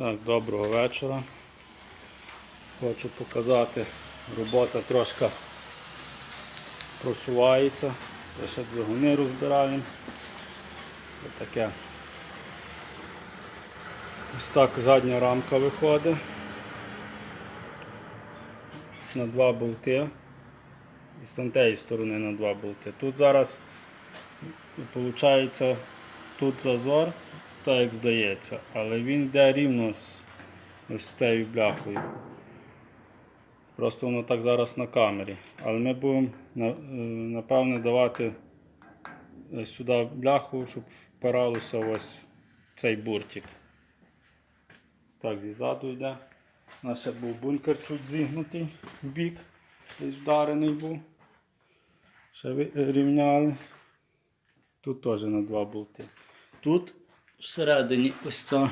Так, доброго вечора. Хочу показати, робота трошки просувається. Ще двигуни розбираємо. Ось таке. Ось так задня рамка виходить. На два болти. І з тієї сторони на два болти. Тут зараз виходить тут зазор, так як здається, але він йде рівно з ось з бляхою. Просто воно так зараз на камері. Але ми будемо е, напевне давати е, сюди бляху, щоб впиралося ось цей буртик. Так, ззаду йде. У нас ще був бункер чуть зігнутий в бік, десь вдарений був. Ще е, рівняли. Тут теж на два болти. Тут всередині ось ця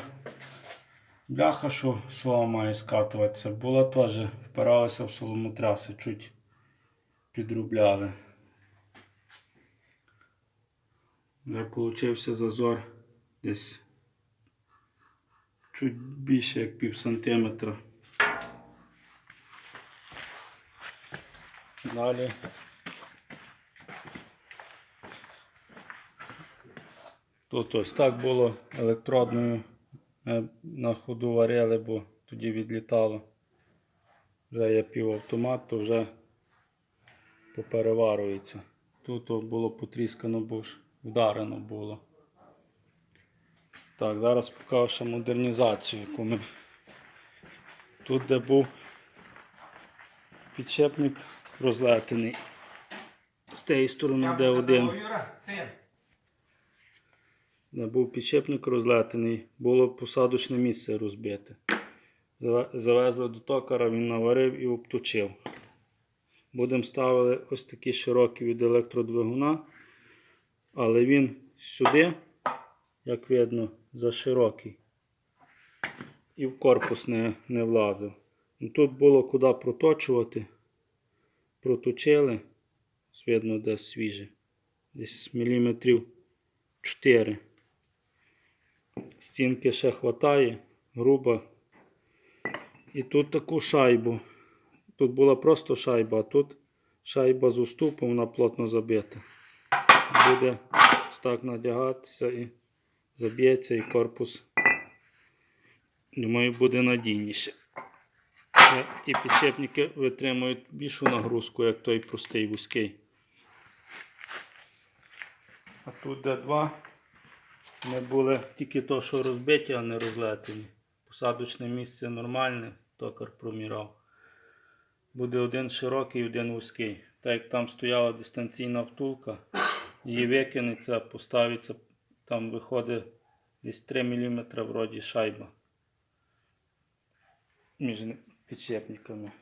бляха, що слова має скатуватися, була теж впиралася в соломотраси, чуть підрубляли. Вже получився зазор десь чуть більше як пів сантиметра. Далі Тут ось так було електродною на ходу варили, бо тоді відлітало. Вже є півавтомат, то вже попереварюється. Тут було потріскано, бо ж вдарено було. Так, зараз покажу ще модернізацію, яку ми. Тут де був підшипник розлетений. З тієї сторони, де один. Не був підшипник розлетений, було посадочне місце розбите. Завезли до токара, він наварив і обточив. Будемо ставити ось такі широкі від електродвигуна, але він сюди, як видно, за широкий. І в корпус не, не влазив. Ну, Тут було куди проточувати. Проточили, видно, десь свіже. Десь міліметрів 4. Стінки ще хватає, груба. І тут таку шайбу. Тут була просто шайба, а тут шайба з уступом, вона плотно забита. Буде так надягатися і заб'ється і корпус. Думаю, буде надійніше. Е, Ті підшипники витримують більшу нагрузку, як той простий вузький. А тут де два. Ми були тільки то, що розбиті, а не розлетені. Посадочне місце нормальне, токар промірав. Буде один широкий, один вузький. Так як там стояла дистанційна втулка, її викинеться, поставиться, там виходить десь 3 мм вроді шайба між підшипниками.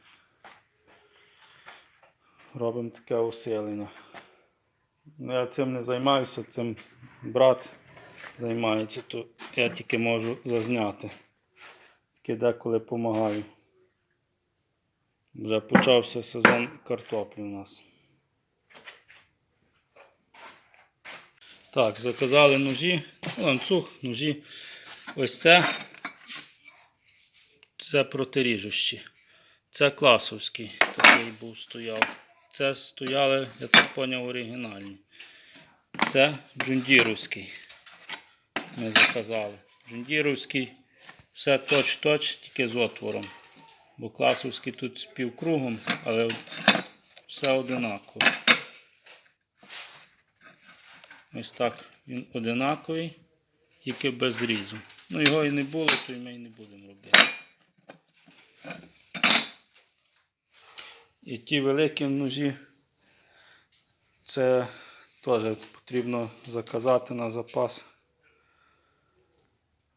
Робимо таке усилення. Ну, Я цим не займаюся, цим брат займається, то я тільки можу зазняти. Тільки деколи допомагаю. Вже почався сезон картоплі у нас. Так, заказали ножі, ланцюг, ножі. Ось це. Це протиріжущі. Це класовський, такий був стояв. Це стояли, я так поняв, оригінальні. Це джундіровський. Ми заказали. Джундіровський все точ-точ, тільки з отвором. Бо класовський тут з півкругом, але все одинаково. Ось так він одинаковий, тільки без різу. Ну його і не було, то і ми і не будемо робити. І ті великі ножі, це теж потрібно заказати на запас.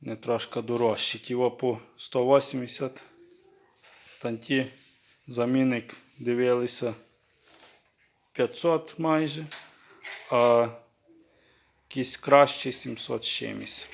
Не трошки дорожчі. Ті о по 180. Танті замінник дивилися 500 майже, а якийсь кращий 700 чимось.